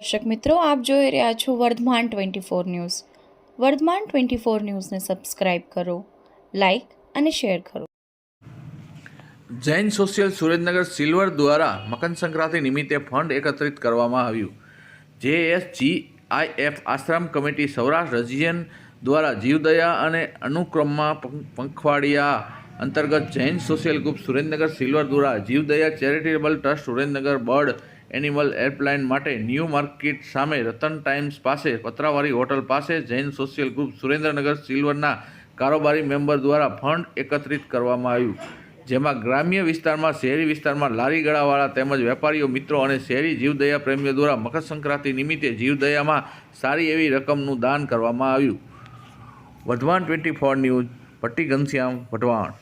દર્શક મિત્રો, આપ જોઈ રહ્યા છો Vardhaman twenty four news. Vardhaman twenty four ન્યૂઝને સબસ્ક્રાઇબ કરો, લાઇક અને શેર કરો. જૈન સોશિયલ સુરેન્દ્રનગર સિલ્વર દ્વારા મકર સંક્રાંતિ નિમિત્તે ફંડ એકત્રિત કરવામાં આવ્યું. જેએસજી આઈએફ આશ્રમ કમિટી સૌરાષ્ટ્ર રજિયન દ્વારા જીવદયા અને અનુક્રમમાં પંખવાડિયા અંતર્ગત Jain social group Surendranagar silver દ્વારા Jivdaya charitable trust, Surendranagar bird animal helpline માટે ન્યૂ માર્કેટ સામે રતન ટાઈમ્સ પાસે પત્રાવાળી હોટલ પાસે જૈન સોશિયલ ગ્રુપ સુરેન્દ્રનગર, સિલ્વરના કારોબારી મેમ્બર દ્વારા ફંડ એકત્રિત કરવામાં આવ્યું. જેમાં ગ્રામ્ય વિસ્તારમાં, શહેરી વિસ્તારમાં લારી ગળાવાળા તેમજ વેપારીઓ, મિત્રો અને શહેરી જીવદયા પ્રેમીઓ દ્વારા મકર સંક્રાંતિ નિમિત્તે જીવદયામાં સારી એવી રકમનું દાન કરવામાં આવ્યું. વઢવાણ ટ્વેન્ટી ફોર ન્યૂઝ પટ્ટી ઘનશ્યામ, વઢવાણ.